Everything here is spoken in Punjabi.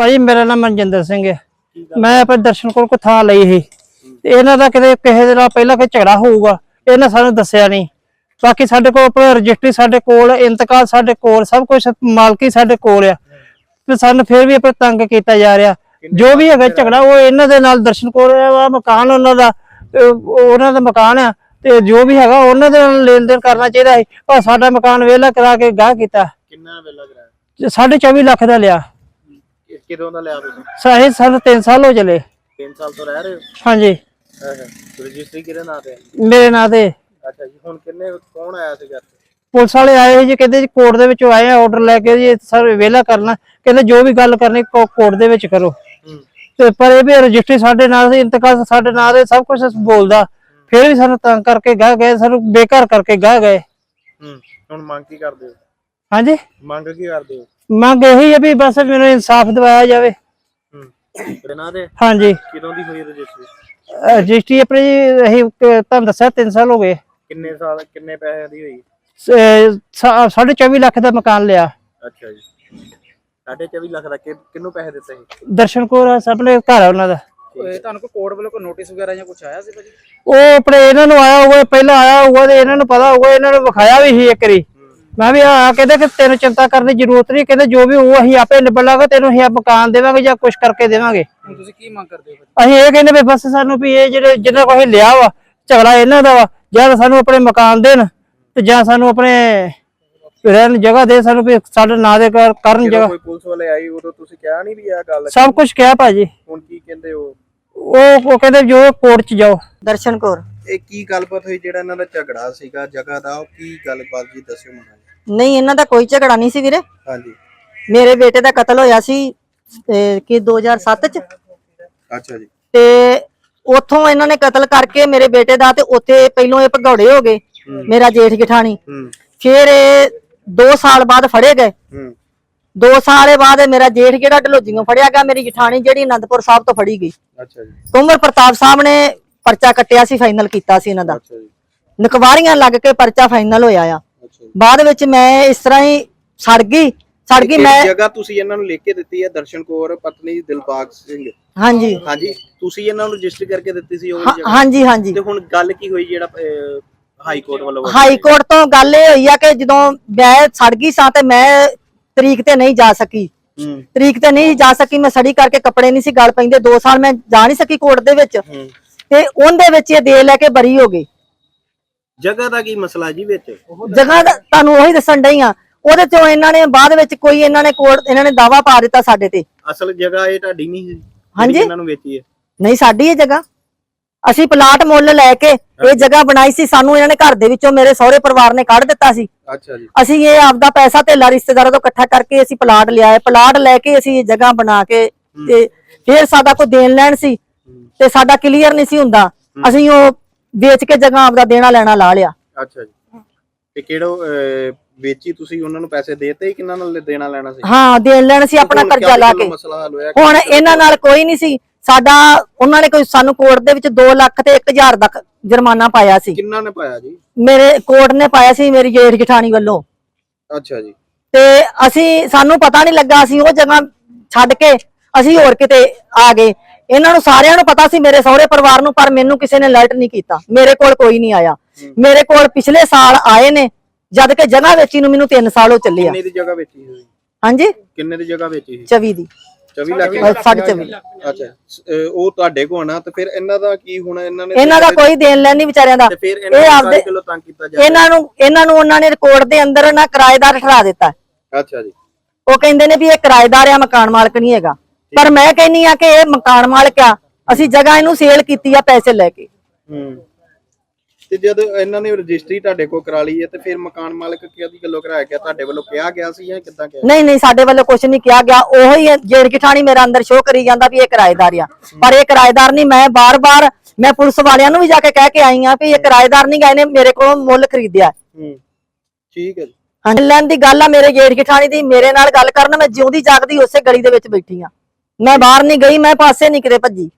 ਭਾਜੀ ਮੇਰਾ ਨਾਮ ਮਨਜਿੰਦਰ ਸਿੰਘ ਹੈ। ਮੈਂ ਆਪਣੇ ਦਰਸ਼ਨ ਕੋਲ ਕੋ ਥਾਂ ਲਈ ਸੀ। ਤੇ ਇਹਨਾਂ ਦਾ ਕਿਤੇ ਕਿਸੇ ਦੇ ਨਾਲ ਪਹਿਲਾਂ ਕੋਈ ਝਗੜਾ ਹੋਊਗਾ ਇਹਨਾਂ ਸਾਨੂੰ ਦੱਸਿਆ ਨਹੀਂ। ਬਾਕੀ ਸਾਡੇ ਕੋਲ ਆਪਣਾ ਰਜਿਸਟਰੀ ਸਾਡੇ ਕੋਲ ਇੰਤਕਾਲ ਸਾਡੇ ਕੋਲ ਸਭ ਕੁਝ ਮਾਲਕੀ ਸਾਡੇ ਕੋਲ ਆ। ਤੇ ਸਾਨੂੰ ਫਿਰ ਵੀ ਆਪਣੇ ਤੰਗ ਕੀਤਾ ਜਾ ਰਿਹਾ। ਜੋ ਵੀ ਹੈਗਾ ਝਗੜਾ ਉਹ ਇਹਨਾਂ ਦੇ ਨਾਲ ਦਰਸ਼ਨ ਕੋਲ ਆ ਮਕਾਨ ਉਹਨਾਂ ਦਾ ਉਹਨਾਂ ਦਾ ਮਕਾਨ ਆ। ਤੇ ਜੋ ਵੀ ਹੈਗਾ ਉਹਨਾਂ ਦੇ ਨਾਲ ਲੈਣ ਦੇਣ ਕਰਨਾ ਚਾਹੀਦਾ ਹੈ ਪਰ ਸਾਡਾ ਮਕਾਨ ਵਿਹਲਾ ਕਰਾ ਕੇ ਗਾਹ ਕੀਤਾ। ਕਿੰਨਾ ਵੇਲਾ ਕਰਾਇਆ? ਤੇ ਸਾਢੇ 24 ਲੱਖ ਦਾ ਲਿਆ। ਕਿਦੋਂ ਦਾ ਲਿਆ ਤੁਸੀਂ? ਸਾਹੇ ਸਾਨੂੰ 3 ਸਾਲ ਹੋ ਚਲੇ। 3 ਸਾਲ ਤੋਂ ਰਹਿ ਰਹੇ ਹੋ? ਹਾਂਜੀ। ਅੱਛਾ ਰਜਿਸਟਰੀ ਕਿਹਦੇ ਨਾਂ ਤੇ? ਮੇਰੇ ਨਾਂ ਤੇ। ਅੱਛਾ ਜੀ ਹੁਣ ਕਿੰਨੇ ਕੌਣ ਆਇਆ ਸੀ ਘਰ ਪੁਲਿਸ ਵਾਲੇ ਆਏ ਸੀ ਜੀ ਕਹਿੰਦੇ ਜੀ ਕੋਰਟ ਦੇ ਵਿੱਚੋਂ ਆਏ ਆ ਆਰਡਰ ਲੈ ਕੇ ਜੀ ਸਰ ਵਿਹਲਾ ਕਰਨਾ। ਕਹਿੰਦੇ ਜੋ ਵੀ ਗੱਲ ਕਰਨੀ ਕੋਰਟ ਦੇ ਵਿੱਚ ਕਰੋ। ਤੇ ਪਰ ਇਹ ਵੀ ਰਜਿਸਟਰੀ ਸਾਡੇ ਨਾਂ ਦੇ ਇੰਤਕਾਲ ਸਾਡੇ ਨਾਂ ਦੇ ਸਭ ਕੁਝ ਬੋਲਦਾ। ਫਿਰ ਵੀ ਸਾਨੂੰ ਤੰਗ ਕਰਕੇ ਗਾਹ ਗਏ ਸਾਨੂੰ ਬੇਕਾਰ ਕਰਕੇ ਗਾਹ ਗਏ। ਹੂੰ। ਹੁਣ ਮੰਗ ਕੀ ਕਰਦੇ ਹੋ? ਹਾਂਜੀ? ਮੰਗ ਕੀ ਕਰਦੇ ਹੋ? ਮੰਗ ਇਹੀ ਹੈ ਵੀ ਬਸ ਮੈਨੂੰ ਇਨਸਾਫ ਦਿਵਾਇਆ ਜਾਵੇ। ਹੂੰ। ਕਿਹਨਾਂ ਦੇ ਹਾਂਜੀ। ਕਿਦੋਂ ਦੀ ਹੋਈ ਰਜਿਸਟਰੀ? ਰਜਿਸਟਰੀ ਆਪਣੀ ਜੀ ਅਸੀਂ ਕ- ਤੁਹਾਨੂੰ ਦੱਸਿਆ 3 ਸਾਲ ਹੋ ਗਏ। ਕਿੰਨੇ ਸਾਲ ਕਿੰਨੇ ਪੈਸੇ ਦੀ ਹੋਈ? ਸ- ਸਾ- ਸਾਢੇ 24 ਲੱਖ ਦਾ ਮਕਾਨ ਲਿਆ। ਅੱਛਾ ਜੀ। ਸਾਢੇ 24 ਲੱਖ ਦਾ ਕਿ- ਕਿਹਨੂੰ ਪੈਸੇ ਦਿੱਤੇ ਸੀ? ਦਰਸ਼ਨ ਕੋਰ ਸਭ ਨੇ ਘਰ ਆ ਉਹਨਾਂ ਦਾ। ਤੁਹਾਨੂੰ ਕੋਈ ਕੋਰਟ ਵੱਲੋਂ ਕੋਈ ਨੋਟਿਸ ਵਗੈਰਾ ਜਾਂ ਕੁਝ ਆਇਆ ਸੀ ਭਾਜੀ? ਉਹ ਆਪਣੇ ਇਹਨਾਂ ਨੂੰ ਆਇਆ ਹੋਊਗਾ ਪਹਿਲਾਂ ਆਇਆ ਹੋਊਗਾ ਤੇ ਇਹਨਾਂ ਨੂੰ ਪਤਾ ਹੋਊਗਾ ਇਹਨਾਂ ਨੂੰ ਵਿਖਾਇਆ ਵੀ ਸੀ ਇੱਕ ਵਾਰੀ। ਮੈਂ ਵੀ ਆ ਕਹਿੰਦੇ ਕਿ ਤੈਨੂੰ ਚਿੰਤਾ ਕਰਨ ਦੀ ਜ਼ਰੂਰਤ ਨਹੀਂ ਕਹਿੰਦੇ ਜੋ ਵੀ ਉਹ ਅਸੀਂ ਆਪੇ ਨਿਬੜ ਲਾਂਗੇ ਤੈਨੂੰ ਅਸੀਂ ਆ ਮਕਾਨ ਦੇਵਾਂਗੇ ਜਾਂ ਕੁਝ ਕਰਕੇ ਦੇਵਾਂਗੇ। ਹੁਣ ਤੁਸੀਂ ਕੀ ਮੰਗ ਕਰਦੇ ਹੋ ਅਸੀਂ ਇਹ ਕਹਿੰਦੇ ਵੀ ਬਸ ਸਾਨੂੰ ਵੀ ਇਹ ਜਿਹੜੇ ਕੋਲ ਅਸੀਂ ਲਿਆ ਵਾ ਝਗੜਾ ਇਹਨਾਂ ਦਾ ਵਾ ਜਾਂ ਸਾਨੂੰ ਆਪਣੇ ਮਕਾਨ ਦੇਣ ਤੇ ਜਾਂ ਸਾਨੂੰ ਆਪਣੇ ਰਹਿਣ ਜਗ੍ਹਾ ਦੇ ਸਾਨੂੰ ਵੀ ਸਾਡੇ ਨਾਂ ਦੇ ਕਰ- ਕਰਨ ਜਦੋਂ ਜਗ੍ਹਾ। ਕੋਈ ਪੁਲਿਸ ਵਾਲੇ ਆਈ ਉਦੋਂ ਤੁਸੀਂ ਕਿਹਾ ਨਹੀਂ ਵੀ ਇਹ ਗੱਲ? ਸਭ ਕੁਝ ਕਿਹਾ ਭਾਜੀ। ਹੁਣ ਕੀ ਕਹਿੰਦੇ ਹੋ? ਉਹ ਉਹ ਕਹਿੰਦੇ ਜੋ ਕੋਰਟ 'ਚ ਜਾਓ। ਦਰਸ਼ਨ ਕੌਰ। ਇਹ ਕੀ ਗੱਲਬਾਤ ਹੋਈ ਜਿਹੜਾ ਇਹਨਾਂ ਦਾ ਝਗੜਾ ਸੀਗਾ ਜਗ੍ਹਾ ਦਾ ਉਹ ਕੀ ਗੱਲਬਾਤ ਜੀ ਦੱਸਿਓ ਮੈਨੂੰ। ਨਹੀਂ ਇਹਨਾਂ ਦਾ ਕੋਈ ਝਗੜਾ ਨਹੀਂ ਸੀ ਵੀਰੇ। ਹਾਂਜੀ। ਮੇਰੇ ਬੇਟੇ ਦਾ ਕਤਲ ਹੋਇਆ ਸੀ ਅਹ, ਕਿ 2007 ਚ? ਅੱਛਾ ਜੀ। ਤੇ ਉੱਥੋਂ ਇਹਨਾਂ ਨੇ ਕਤਲ ਕਰਕੇ ਮੇਰੇ ਬੇਟੇ ਦਾ ਤੇ ਉੱਥੇ ਪਹਿਲੋਂ ਇਹ ਭਗੌੜੇ ਹੋ ਗਏ ਮੇਰਾ ਜੇਠ ਜਠਾਣੀ। ਫਿਰ ਇਹ 2 ਸਾਲ ਬਾਅਦ ਫੜੇ ਗਏ। ਹੂੰ। 2 ਸਾਲੇ ਬਾਅਦ ਮੇਰਾ ਜੇਠ ਜਿਹੜਾ ਢਲੋਜੀਆਂ ਫੜਿਆ ਗਿਆ ਮੇਰੀ ਜਠਾਣੀ ਜਿਹੜੀ ਅਨੰਦਪੁਰ ਸਾਹਿਬ ਤੋਂ ਫੜੀ ਗਈ। ਅੱਛਾ ਜੀ। ਕੁੰਵਰ ਪ੍ਰਤਾਪ ਸਾਹਿਬ ਨੇ ਪਰਚਾ ਕੱਟਿਆ ਸੀ ਫਾਈਨਲ ਕੀਤਾ ਸੀ ਇਹਨਾਂ ਦਾ। ਅੱਛਾ ਜੀ। ਨਕਵਾਰੀਆਂ ਲੱਗ ਕੇ ਪਰਚਾ ਫਾਈਨਲ ਹੋਇਆ ਆ। ਬਾਅਦ ਵਿੱਚ ਮੈਂ ਇਸ ਤਰ੍ਹਾਂ ਹੀ ਸੜ ਗਈ ਸੜ ਗਈ ਮੈਂ ਜਗ੍ਹਾ ਤੁਸੀਂ ਇਹਨਾਂ ਨੂੰ ਲਿਖ ਕੇ ਦਿੱਤੀ ਹੈ? ਦਰਸ਼ਨ ਕੌਰ ਪਤਨੀ ਦਿਲਬਾਗ ਸਿੰਘ। ਹਾਂਜੀ। ਹਾਂਜੀ ਤੁਸੀਂ ਇਹਨਾਂ ਨੂੰ ਰਜਿਸਟਰ ਕਰਕੇ ਦਿੱਤੀ ਸੀ ਉਹ ਹਾਂ- ਜਗ੍ਹਾ? ਹਾਂਜੀ ਹਾਂਜੀ। ਤੇ ਹੁਣ ਗੱਲ ਕੀ ਹੋਈ ਜਿਹੜਾ ਅਹ, ਹਾਈ ਕੋਰਟ ਵੱਲੋਂ ਹਾਈ? ਕੋਰਟ ਤੋਂ ਗੱਲ ਇਹ ਹੋਈ ਆ ਕਿ ਜਦੋਂ ਮੈਂ ਸੜ ਗਈ ਸਾਂ ਤੇ ਮੈਂ ਤਰੀਕ ਤੇ ਨਹੀਂ ਜਾ ਸਕੀ। ਹੂੰ। ਤਰੀਕ ਤੇ ਨਹੀਂ ਜਾ ਸਕੀ ਮੈਂ ਸੜੀ ਕਰਕੇ ਕੱਪੜੇ ਨਹੀਂ ਸੀ ਗਲ ਪੈਂਦੇ 2 ਸਾਲ ਮੈਂ ਜਾ ਨਹੀਂ ਸਕੀ ਕੋਰਟ ਦੇ ਵਿੱਚ। ਹੂੰ। ਤੇ ਉਹਦੇ ਵਿੱਚ ਇਹ ਦੇ ਲੈ ਕੇ ਬਰੀ ਹੋ ਗਈ। ਜਗ੍ਹਾ ਦਾ ਕੀ ਮਸਲਾ ਜੀ ਵਿੱਚ? ਜਗ੍ਹਾ ਦਾ ਤੁਹਾਨੂੰ ਉਹੀ ਦੱਸਣ ਡਈ ਆ। ਉਹਦੇ ਚੋਂ ਇਹਨਾਂ ਨੇ ਬਾਅਦ ਵਿੱਚ ਕੋਈ ਇਹਨਾਂ ਨੇ ਕੋਰਟ ਇਹਨਾਂ ਨੇ ਦਾਵਾ ਪਾ ਦਿੱਤਾ ਸਾਡੇ ਤੇ। ਅਸਲ ਜਗ੍ਹਾ ਇਹ ਤੁਹਾਡੀ ਨਹੀਂ ਸੀ ਹਾਂਜੀ। ਇਹਨਾਂ ਨੂੰ ਵੇਚੀ ਹੈ। ਨਹੀਂ ਸਾਡੀ ਇਹ ਜਗ੍ਹਾ। ਅਸੀਂ ਪਲਾਟ ਮੁੱਲ ਲੈ ਕੇ ਇਹ ਜਗ੍ਹਾ ਬਣਾਈ ਸੀ ਸਾਨੂੰ ਇਹਨਾਂ ਨੇ ਘਰ ਦੇ ਵਿੱਚੋਂ ਮੇਰੇ ਸਹੁਰੇ ਪਰਿਵਾਰ ਨੇ ਕੱਢ ਦਿੱਤਾ ਸੀ। ਅੱਛਾ ਜੀ। ਅਸੀਂ ਇਹ ਆਪਦਾ ਪੈਸਾ ਧੇਲਾ ਰਿਸ਼ਤੇਦਾਰਾਂ ਤੋਂ ਇਕੱਠਾ ਕਰਕੇ ਅਸੀਂ ਪਲਾਟ ਲਿਆ ਹੈ ਪਲਾਟ ਲੈ ਕੇ ਅਸੀਂ ਇਹ ਜਗ੍ਹਾ ਬਣਾ ਕੇ ਤੇ ਫਿਰ ਸਾਡਾ ਕੋਈ ਦੇਣ ਲੈਣ ਸੀ ਤੇ ਸਾਡਾ ਕਲੀਅਰ ਨਹੀਂ ਸੀ ਹੁੰਦਾ। ਅਸੀਂ ਉਹ ਵੇਚ ਕੇ ਜਗ੍ਹਾ ਆਪਦਾ ਦੇਣਾ ਲੈਣਾ ਲਾ ਲਿਆ। ਅੱਛਾ ਜੀ। ਤੇ ਕਿਹੜੋ ਅਹ, ਵੇਚੀ ਤੁਸੀਂ ਉਹਨਾਂ ਨੂੰ ਪੈਸੇ ਦੇਤੇ ਕਿੰਨਾਂ ਨਾਲ ਦੇਣਾ ਲੈਣਾ ਸੀ? ਹਾਂ ਦੇਣ ਲੈਣ ਸੀ ਆਪਣਾ ਹੁਣ ਕਰਜ਼ਾ ਲਾ ਕੇ। ਮਸਲਾ ਹੱਲ ਹੋਇਆ? ਹੁਣ ਇਹਨਾਂ ਨਾਲ ਕੋਈ ਨਹੀਂ ਸੀ। ਸਾਡਾ ਉਹਨਾਂ ਨੇ ਕੋਈ ਸਾਨੂੰ ਕੋਰਟ ਦੇ ਵਿੱਚ 2 ਲੱਖ ਤੇ 1000 ਦਾ ਜੁਰਮਾਨਾ ਪਾਇਆ ਸੀ। ਕਿੰਨਾ ਨੇ ਪਾਇਆ ਜੀ? ਮੇਰੇ ਕੋਰਟ ਨੇ ਪਾਇਆ ਸੀ ਮੇਰੀ ਜੇਠ ਜਠਾਣੀ ਵੱਲੋਂ। ਅੱਛਾ ਜੀ। ਤੇ ਅਸੀਂ ਸਾਨੂੰ ਪਤਾ ਨਹੀਂ ਲੱਗਾ ਅਸੀਂ ਉਹ ਜਗ੍ਹਾ ਛੱਡ ਕੇ ਅਸੀਂ ਹੋਰ ਕਿਤੇ ਆ ਗਏ। ਇਹਨਾਂ ਨੂੰ ਸਾਰਿਆਂ ਨੂੰ ਪਤਾ ਸੀ ਮੇਰੇ ਸਹੁਰੇ ਪਰਿਵਾਰ ਨੂੰ ਪਰ ਮੈਨੂੰ ਕਿਸੇ ਨੇ ਅਲਰਟ ਨਹੀਂ ਕੀਤਾ। ਮੇਰੇ ਕੋਲ ਕੋਈ ਨਹੀਂ ਆਇਆ। ਮੇਰੇ ਕੋਲ ਪਿਛਲੇ ਸਾਲ ਆਏ ਨੇ ਜਦ ਕਿ ਜਗ੍ਹਾ ਵੇਚੀ ਨੂੰ ਮੈਨੂੰ 3 ਸਾਲ ਹੋ ਚੱਲੇ ਆ। ਕਿੰਨੇ ਦੀ ਜਗ੍ਹਾ ਵੇਚੀ ਸੀ ਹਾਂਜੀ? ਕਿੰਨੇ ਦੀ ਜਗ੍ਹਾ ਵੇਚੀ ਸੀ 24 ਦੀ। 24 ਲੱਖ ਸਾਢੇ 24 ਅੱਛਾ। ਉਹ ਤੁਹਾਡੇ ਕੋਲ ਨਾ ਤੇ ਫਿਰ ਇਹਨਾਂ ਦਾ ਕੀ ਹੋਣਾ ਇਹਨਾਂ ਨੇ ਇਹਨਾਂ ਦਾ ਕੋਈ ਦੇਣ ਲੈਣ ਨਹੀਂ ਵਿਚਾਰਿਆਂ ਦਾ। ਤੇ ਫਿਰ ਇਹਨਾਂ ਇਹ ਨੂੰ ਆਪਦੇ ਕਾਹਦੇ ਕਿਲੋ ਤੰਗ ਕੀਤਾ ਜਾ ਇਹਨਾਂ ਨੂੰ ਇਹਨਾਂ ਨੂੰ ਉਹਨਾਂ ਨੇ ਕੋਰਟ ਦੇ ਅੰਦਰ ਨਾ ਕਿਰਾਏਦਾਰ ਠਹਿਰਾ ਦਿੱਤਾ। ਅੱਛਾ ਜੀ। ਉਹ ਕਹਿੰਦੇ ਨੇ ਵੀ ਇਹ ਕਿਰਾਏਦਾਰ ਆ ਮਕਾਨ ਮਾਲਕ ਨਹੀਂ ਹੈਗਾ। ਪਰ ਮੈਂ ਕਹਿੰਨੀ ਆ ਕਿ ਇਹ ਮਕਾਨ ਮਾਲਕ ਆ ਅਸੀਂ ਜਗ੍ਹਾ ਇਹਨੂੰ ਸੇਲ ਕੀਤੀ ਆ ਪੈਸੇ ਲੈ ਕੇ। ਹੂੰ। ਤੇ ਜਦ ਇਹਨਾਂ ਨੇ ਰਜਿਸਟਰੀ ਤੁਹਾਡੇ ਕੋਲ ਕਰਾ ਲਈ ਹੈ ਤੇ ਫਿਰ ਮਕਾਨ ਮਾਲਕ ਕਿਹਦੀ ਗੱਲੋਂ ਕਰਾਇਆ ਗਿਆ? ਤੁਹਾਡੇ ਵੱਲੋਂ ਕਿਹਾ ਗਿਆ ਸੀ ਜਾਂ ਕਿੱਦਾਂ ਕਿਹਾ? ਨਹੀਂ ਨਹੀਂ ਸਾਡੇ ਵੱਲੋਂ ਕੁਝ ਨਹੀਂ ਕਿਹਾ ਗਿਆ। ਉਹੀ ਜੇੜ ਕਿਠਾਣੀ ਮੇਰਾ ਅੰਦਰ ਸ਼ੋਅ ਕਰੀ ਜਾਂਦਾ ਵੀ ਇਹ ਕਿਰਾਏਦਾਰ ਆ। ਪਰ ਇਹ ਕਿਰਾਏਦਾਰ ਨਹੀਂ ਮੈਂ ਬਾਰ-ਬਾਰ ਮੈਂ ਪੁਲਿਸ ਵਾਲਿਆਂ ਨੂੰ ਵੀ ਜਾ ਕੇ ਕਹਿ ਕੇ ਆਈ ਆ ਵੀ ਇਹ ਕਿਰਾਏਦਾਰ ਨਹੀਂ ਗਏ ਨੇ ਮੇਰੇ ਕੋਲੋਂ ਮੁੱਲ ਖਰੀਦਿਆ। ਹੂੰ। ਠੀਕ ਹੈ ਜੀ। ਹਾਂਜੀ। ਲੈਣ ਦੀ ਗੱਲ ਆ ਮੇਰੇ ਜੇੜ ਕਿਠਾਣੀ ਦੀ ਮੇਰੇ ਨਾਲ ਗੱਲ ਕਰਨ ਮੈਂ ਜਿਉਂਦੀ ਜਾਗਦੀ ਉਸੇ ਗਲੀ ਦੇ ਵਿੱਚ ਬੈਠੀ ਆ ਮੈਂ ਬਾਹਰ ਨਹੀਂ ਗਈ ਮੈਂ ਪਾਸੇ ਨਹੀਂ ਕਿਤੇ ਭੱਜੀ।